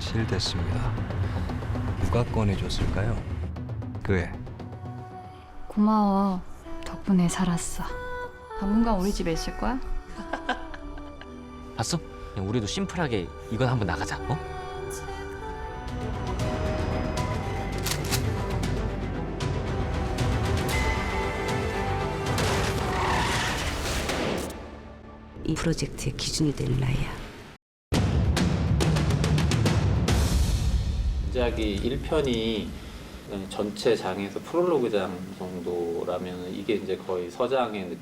실됐습니다. 누가 꺼내줬을까요? 그애 고마워. 덕분에 살았어. 당분간 우리 집에 있을 거야? 봤어? 그냥 우리도 심플하게 이건 한번 나가자. 어? 이 프로젝트의 기준이 될 나이야. 전작이 1편이 전체 장에서 프롤로그 장 정도라면 이게 이제 거의 서장의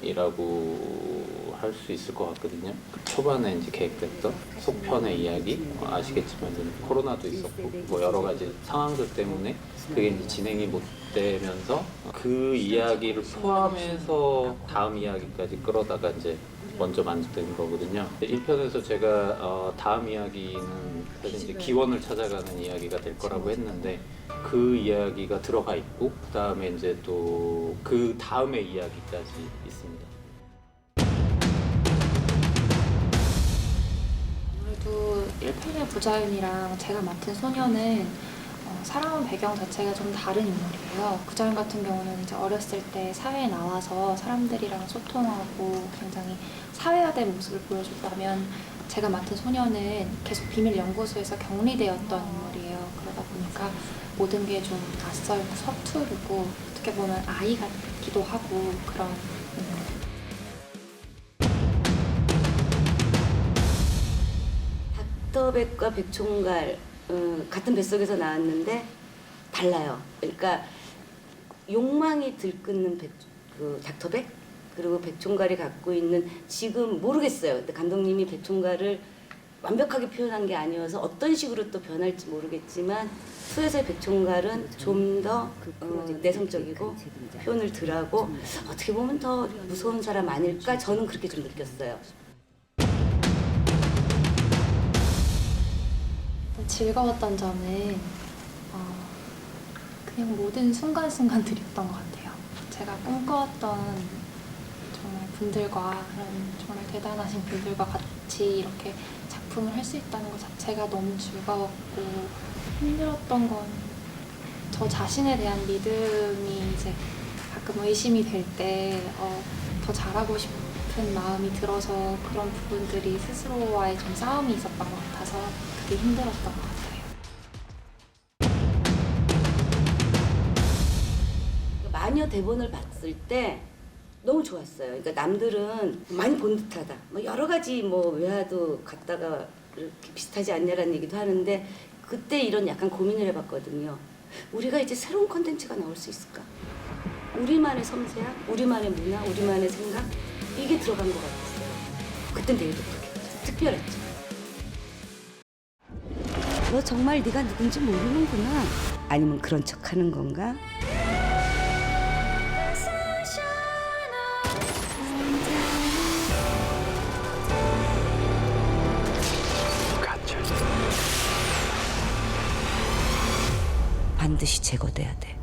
느낌이라고 할 수 있을 것 같거든요. 초반에 이제 계획됐던 속편의 이야기 아시겠지만 이제 코로나도 있었고 뭐 여러 가지 상황들 때문에 그게 이제 진행이 못 되면서 그 이야기를 포함해서 다음 이야기까지 끌어다가 이제 먼저 만들된 거거든요. 1편에서 제가 어, 다음 이야기는 사실 이제 기원을 찾아가는 이야기가 될 거라고 했는데 그 이야기가 들어가 있고 그 다음에 이제 또 그 다음의 이야기까지 있습니다. 아무래도 1편의 부자연이랑 제가 맡은 소녀는 어, 살아온 배경 자체가 좀 다른 인물이에요. 부자연 같은 경우는 이제 어렸을 때 사회에 나와서 사람들이랑 소통하고 굉장히 사회화된 모습을 보여줬다면 제가 맡은 소녀는 계속 비밀 연구소에서 격리되었던 인물이에요. 그러다 보니까 모든 게 좀 낯설고 서투르고 어떻게 보면 아이 같기도 하고 그런. 닥터백과 백총갈 어, 같은 뱃속에서 나왔는데 달라요. 그러니까 욕망이 들끓는 백, 그 닥터백 그리고 백총갈이 갖고 있는 지금 모르겠어요. 근데 감독님이 백총갈을 완벽하게 표현한 게 아니어서 어떤 식으로 또 변할지 모르겠지만 수에서의 백총갈은 좀더 어, 내성적이고 표현을 덜하고 어떻게 보면 더 무서운 사람 아닐까 저는 그렇게 좀 느꼈어요. 즐거웠던 점은 어, 그냥 모든 순간순간들이었던 것 같아요. 제가 꿈꿔왔던 정말 분들과 그런 정말 대단하신 분들과 같이 이렇게 작품을 할 수 있다는 것 자체가 너무 즐거웠고 힘들었던 건 저 자신에 대한 믿음이 이제 가끔 의심이 될때 어, 더 잘하고 싶 은 마음이 들어서 그런 부분들이 스스로와의 좀 싸움이 있었던 것 같아서 그게 힘들었던 것 같아요. 마녀 대본을 봤을 때 너무 좋았어요. 그러니까 남들은 많이 본 듯하다. 뭐 여러 가지 뭐 외화도 갖다가 이렇게 비슷하지 않냐라는 얘기도 하는데 그때 이런 약간 고민을 해봤거든요. 우리가 이제 새로운 컨텐츠가 나올 수 있을까? 우리만의 섬세함, 우리만의 문화, 우리만의 생각 이게 들어간 것 같았어요. 그땐 되게 독특했죠. 특별했죠. 너 정말 네가 누군지 모르는구나. 아니면 그런 척하는 건가? 반드시 제거돼야 돼.